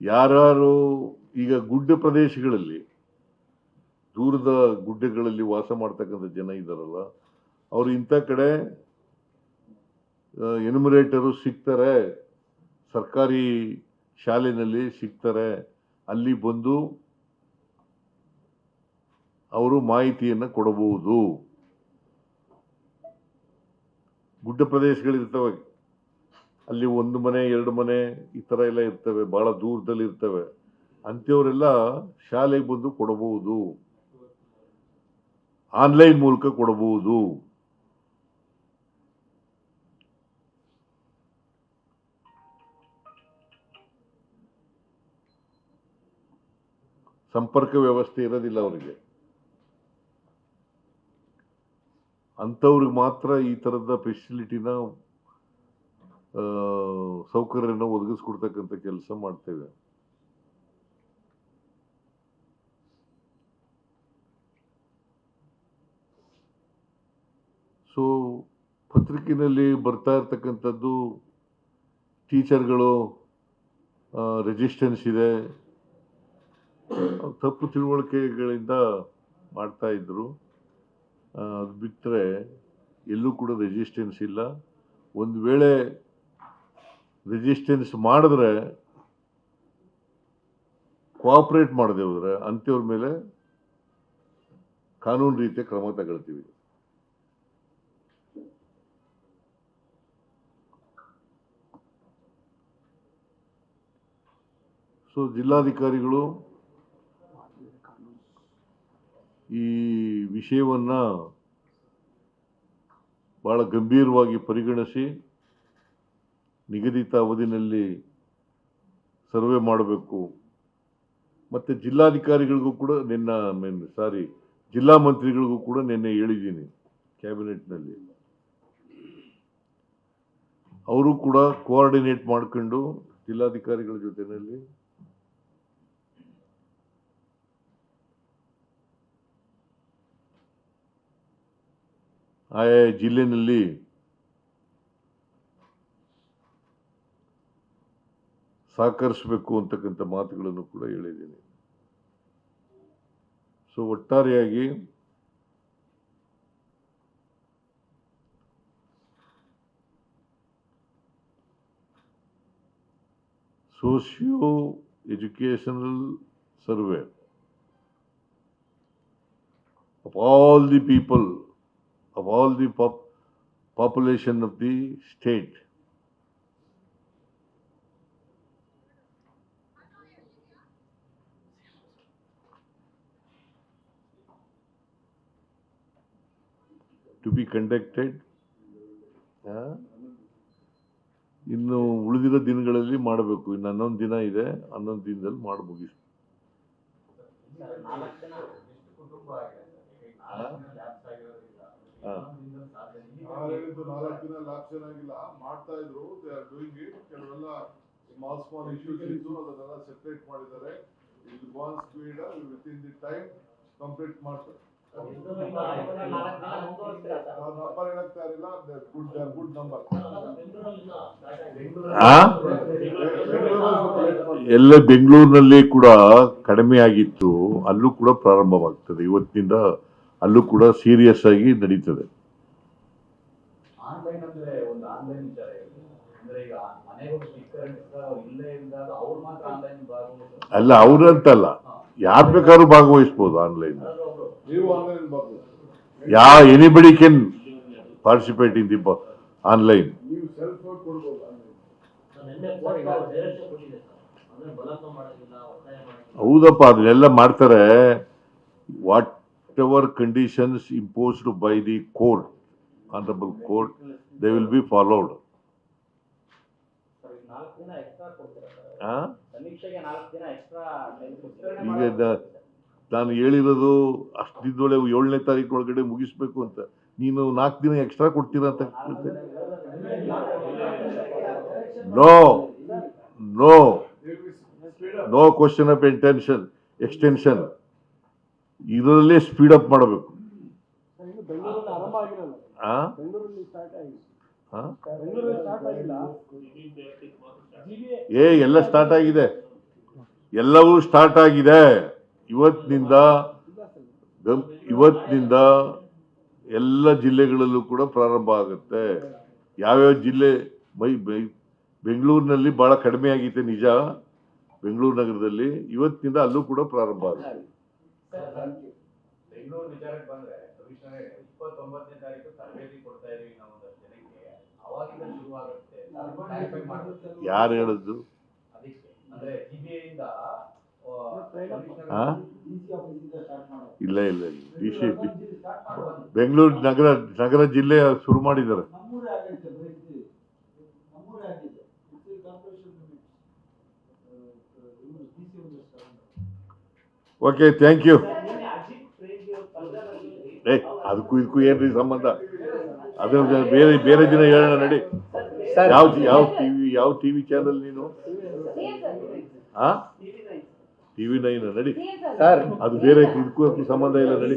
ಯಾರ್ಯಾರು ಈಗ ಗುಡ್ಡ ಪ್ರದೇಶಗಳಲ್ಲಿ, ದೂರದ ಗುಡ್ಡಗಳಲ್ಲಿ ವಾಸ ಮಾಡ್ತಕ್ಕಂಥ ಜನ ಇದ್ದಾರಲ್ಲ, ಅವರು ಇಂಥ ಕಡೆ ಎನ್ಯುಮರೇಟರು ಸಿಗ್ತಾರೆ, ಸರ್ಕಾರಿ ಶಾಲೆಯಲ್ಲಿ ಸಿಗ್ತಾರೆ, ಅಲ್ಲಿ ಬಂದು ಅವರು ಮಾಹಿತಿಯನ್ನು ಕೊಡಬಹುದು. ಗುಡ್ಡ ಪ್ರದೇಶಗಳಿರ್ತವೆ. ಅಲ್ಲಿ ಒಂದು ಮನೆ, ಎರಡು ಮನೆ ಈ ಥರ ಎಲ್ಲ ಇರ್ತವೆ ಭಾಳ ದೂರದಲ್ಲಿ ಇರ್ತವೆ. ಅಂಥವರೆಲ್ಲ ಶಾಲೆಗೆ ಬಂದು ಕೊಡಬಹುದು. ಆನ್ಲೈನ್ ಮೂಲಕ ಕೊಡಬಹುದು. ಸಂಪರ್ಕ ವ್ಯವಸ್ಥೆ ಇರೋದಿಲ್ಲ ಅವರಿಗೆ. ಅಂಥವ್ರಿಗೆ ಮಾತ್ರ ಈ ಥರದ ಫೆಸಿಲಿಟಿನ ಸೌಕರ್ಯನ ಒದಗಿಸ್ಕೊಡ್ತಕ್ಕಂಥ ಕೆಲಸ ಮಾಡ್ತೇವೆ. ಸೊ ಪತ್ರಿಕೆಯಲ್ಲಿ ಬರ್ತಾ ಇರ್ತಕ್ಕಂಥದ್ದು ಟೀಚರ್ಗಳು ರೆಜಿಸ್ಟೆನ್ಸ್ ಇದೆ. ತಪ್ಪು ತಿಳುವಳಿಕೆಗಳಿಂದ ಮಾಡ್ತಾ ಇದ್ರು. ಅದು ಬಿಟ್ಟರೆ ಎಲ್ಲೂ ಕೂಡ ರೆಜಿಸ್ಟೆನ್ಸ್ ಇಲ್ಲ. ಒಂದು ವೇಳೆ ರೆಸಿಸ್ಟೆನ್ಸ್ ಮಾಡಿದ್ರೆ ಕೋಆಪ್ರೇಟ್ ಮಾಡದೆ ಹೋದ್ರೆ ಅಂಥವ್ರ ಮೇಲೆ ಕಾನೂನು ರೀತಿಯ ಕ್ರಮ ತಗೊಳ್ತೀವಿ. ಸೊ ಜಿಲ್ಲಾಧಿಕಾರಿಗಳು ಈ ವಿಷಯವನ್ನು ಭಾಳ ಗಂಭೀರವಾಗಿ ಪರಿಗಣಿಸಿ ನಿಗದಿತ ಅವಧಿನಲ್ಲಿ ಸರ್ವೆ ಮಾಡಬೇಕು. ಮತ್ತು ಜಿಲ್ಲಾಧಿಕಾರಿಗಳಿಗೂ ಕೂಡ ನಿನ್ನ ಮೀನ್ ಸಾರಿ ಜಿಲ್ಲಾ ಮಂತ್ರಿಗಳಿಗೂ ಕೂಡ ನಿನ್ನೆ ಹೇಳಿದ್ದೀನಿ ಕ್ಯಾಬಿನೆಟ್ನಲ್ಲಿ. ಅವರು ಕೂಡ ಕೋಆರ್ಡಿನೇಟ್ ಮಾಡ್ಕೊಂಡು ಜಿಲ್ಲಾಧಿಕಾರಿಗಳ ಜೊತೆಯಲ್ಲಿ ಆಯಾ ಜಿಲ್ಲೆನಲ್ಲಿ ಸಹಕರಿಸಬೇಕು ಅಂತಕ್ಕಂಥ ಮಾತುಗಳನ್ನು ಕೂಡ ಹೇಳಿದ್ದೀನಿ ಸೊ ಒಟ್ಟಾರೆಯಾಗಿ socio educational survey of all the people, of all the pop- population of the state. To be conducted? ಇನ್ನು ಉಳಿದಿರೋ ದಿನಗಳಲ್ಲಿ ಮಾಡಬೇಕು. ಇನ್ನು ಹನ್ನೊಂದು ದಿನ ಇದೆ ಹನ್ನೊಂದು ದಿನದಲ್ಲಿ ಮಾಡಿ ಮುಗಿಸ್ ಸ್ಮಾಲ್ ಸ್ಮಾಲ್ ಇಶ್ಯೂಸ್ ಇದ್ದು ಅದನ್ನೆಲ್ಲ ಸೆಪರೇಟ್ ಮಾಡಿದ್ದಾರೆ. ಇದು speed with in the time complete ಮಾಡ್ತಾರೆ. ಎಲ್ಲ ಬೆಂಗಳೂರಿನಲ್ಲಿ ಕೂಡ ಕಡಿಮೆ ಆಗಿತ್ತು. ಅಲ್ಲೂ ಕೂಡ ಪ್ರಾರಂಭವಾಗ್ತದೆ. ಇವತ್ತಿನಿಂದ ಅಲ್ಲೂ ಕೂಡ ಸೀರಿಯಸ್ ಆಗಿ ನಡೀತದೆ. ಅಲ್ಲ ಅವ್ರಂತಲ್ಲ. ಯಾರು ಬೇಕಾದ್ರೂ ಭಾಗವಹಿಸ್ಬೋದು ಆನ್ಲೈನ್ ಯಾರಾದ್ರೂ ಒಬ್ರು ನೀವು ಆನ್ಲೈನ್ ಬರ್ಬೋದು ಯಾ anybody can participate in the online ಹೌದಪ್ಪ ಅದನ್ನೆಲ್ಲ ಮಾಡ್ತಾರೆ. Whatever conditions imposed by the court honourable court they will be followed ಈಗ ನಾನು ಹೇಳಿರೋದು ಅಷ್ಟು ದಿನದೊಳಗೆ ಏಳನೇ ತಾರೀಕು ಒಳಗಡೆ ಮುಗಿಸ್ಬೇಕು ಅಂತ. ನೀನು ನಾಲ್ಕು ದಿನ ಎಕ್ಸ್ಟ್ರಾ ಕೊಡ್ತೀರಾ ಅಂತ no no. No question of intention extension ಇದರಲ್ಲೇ ಸ್ಪೀಡ್ ಅಪ್ ಮಾಡಬೇಕು. ಏ, ಎಲ್ಲ ಸ್ಟಾರ್ಟ್ ಆಗಿದೆ. ಎಲ್ಲವೂ ಸ್ಟಾರ್ಟ್ ಆಗಿದೆ. ಇವತ್ತಿನಿಂದ ಇವತ್ತಿನಿಂದ ಎಲ್ಲ ಜಿಲ್ಲೆಗಳಲ್ಲೂ ಕೂಡ ಪ್ರಾರಂಭ ಆಗುತ್ತೆ. ಯಾವ್ಯಾವ ಜಿಲ್ಲೆ ಮೈ ಬೆಂಗಳೂರಿನಲ್ಲಿ ಬಹಳ ಕಡಿಮೆ ಆಗಿತ್ತು ನಿಜ. ಬೆಂಗಳೂರು ನಗರದಲ್ಲಿ ಇವತ್ತಿನಿಂದ ಅಲ್ಲೂ ಕೂಡ ಪ್ರಾರಂಭ ಆಗುತ್ತೆ. ಯಾರು ಹೇಳಿದ್ದು? ಇಲ್ಲ ಇಲ್ಲ ಇಲ್ಲ. ಡಿ ಸಿ ಬೆಂಗಳೂರು ನಗರ ನಗರ ಜಿಲ್ಲೆ ಶುರು ಮಾಡಿದ್ದಾರೆ. ಓಕೆ ಥ್ಯಾಂಕ್ ಯು ಏ ಅದಕ್ಕೂ ಇದಕ್ಕೂ ಏನ್ರಿ ಸಂಬಂಧ? ಅದ್ರ ಬೇರೆ ಬೇರೆ ದಿನ ಹೇಳೋಣ ನಡಿ. ಯಾವ ಯಾವ ಟಿವಿ ಯಾವ ಟಿವಿ ಚಾನಲ್ ನೀನು? ಆ? ಟಿವಿ ನೈನ್ ನಡಿ. ಸರ್. ಅದು ಬೇರೆ ಇದಕ್ಕೂ ಸಂಬಂಧ ಇಲ್ಲ ನಡಿ.